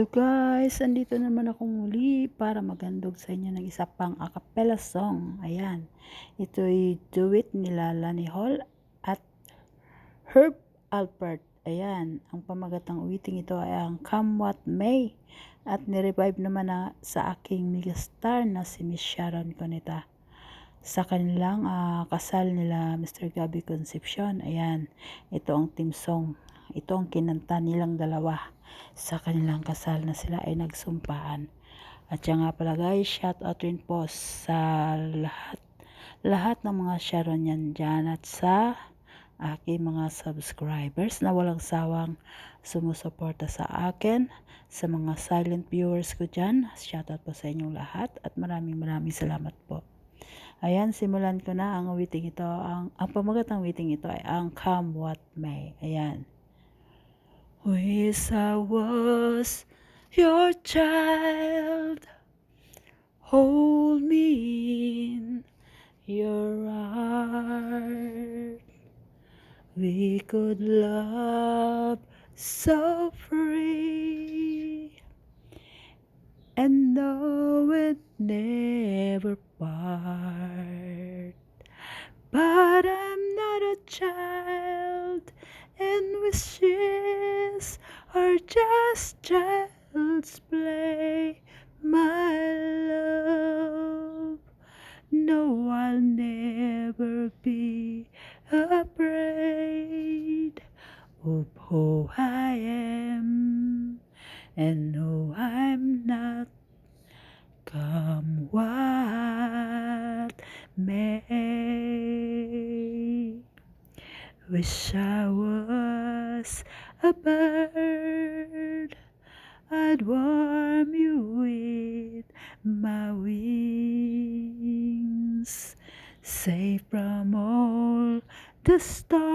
Hello guys, andito naman ako muli para magandog sa inyo ng isa pang a cappella song. Ayan, ito'y duet nila Lani Hall at Herb Alpert. Ayan, ang pamagatang uwiting ito ay ang Come What May at nirevive naman na sa aking megastar na si Miss Sharon Coneta sa kanilang uh, kasal nila Mr. Gabby Concepcion. Ayan, ito ang team song. Ito ang kinanta nilang dalawa sa kanilang kasal na sila ay nagsumpaan. At yan nga pala guys, shout out rin po sa lahat lahat ng mga Sharonian dyan at sa aking mga subscribers na walang sawang sumusuporta sa akin, sa mga silent viewers ko dyan. Shout out po sa inyong lahat at maraming maraming salamat po. Ayan, simulan ko na ang awiting ito. Ang, ang pamagat ng awiting ito ay ang Come What May. Ayan. Wish I was your child. Hold me in your heart. We could love so free and know it never child's play, my love. No, I'll never be afraid of who I am, and no, I'm not. Come what may. Wish I was a bird, I'd warm you with my wings, safe from all the storm.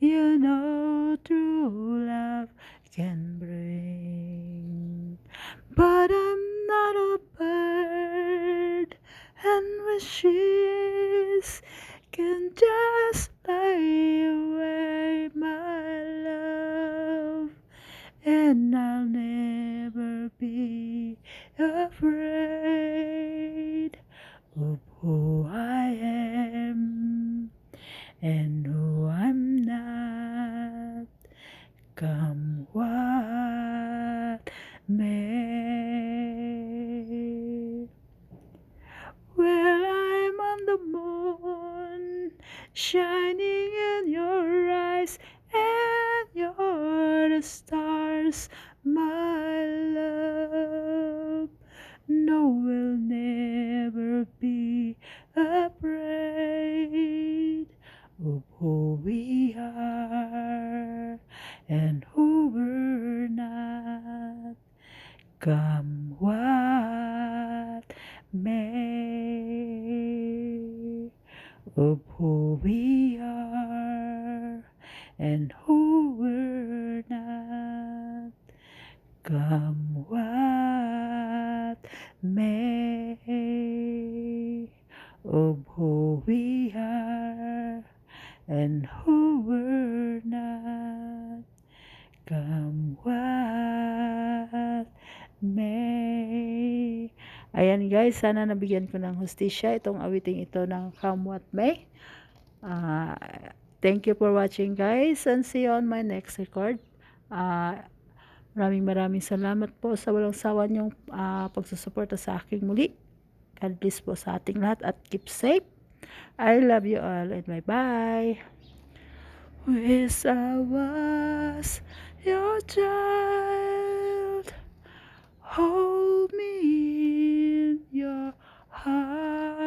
You know true love can of who I am and who I'm not. Come what may. Well, I'm on the moon, shining in your eyes, and you're the stars, my of who we are and who we're not. Come what may of who we are and who we're not. Come what may Come what may. Ayan guys, sana nabigyan ko ng hustisya itong awiting ito ng Come What May. Uh, thank you for watching guys and see you on my next record. Uh, maraming maraming salamat po sa walang sawa niyong uh, pagsusuporta sa aking muli. God bless po sa ating lahat at keep safe. I love you all and bye-bye. Wish I was your child. Hold me in your heart.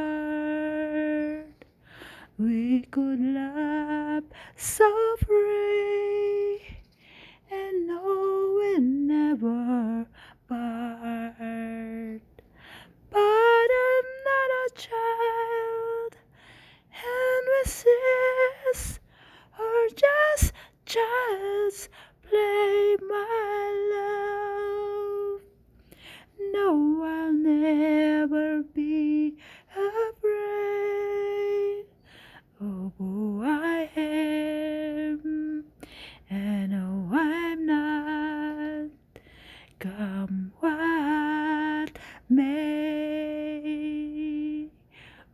We could laugh so and know we never afraid of who I am, and oh, I'm not. come what may.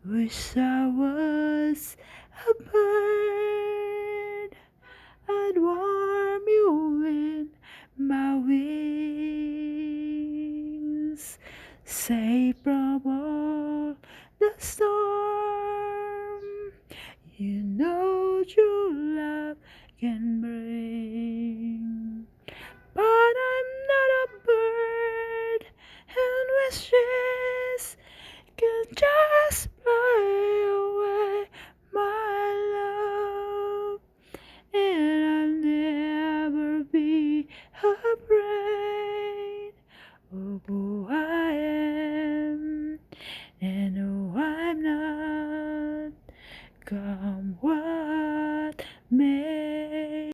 Wish I can bring. But I'm not a bird, and wishes can just.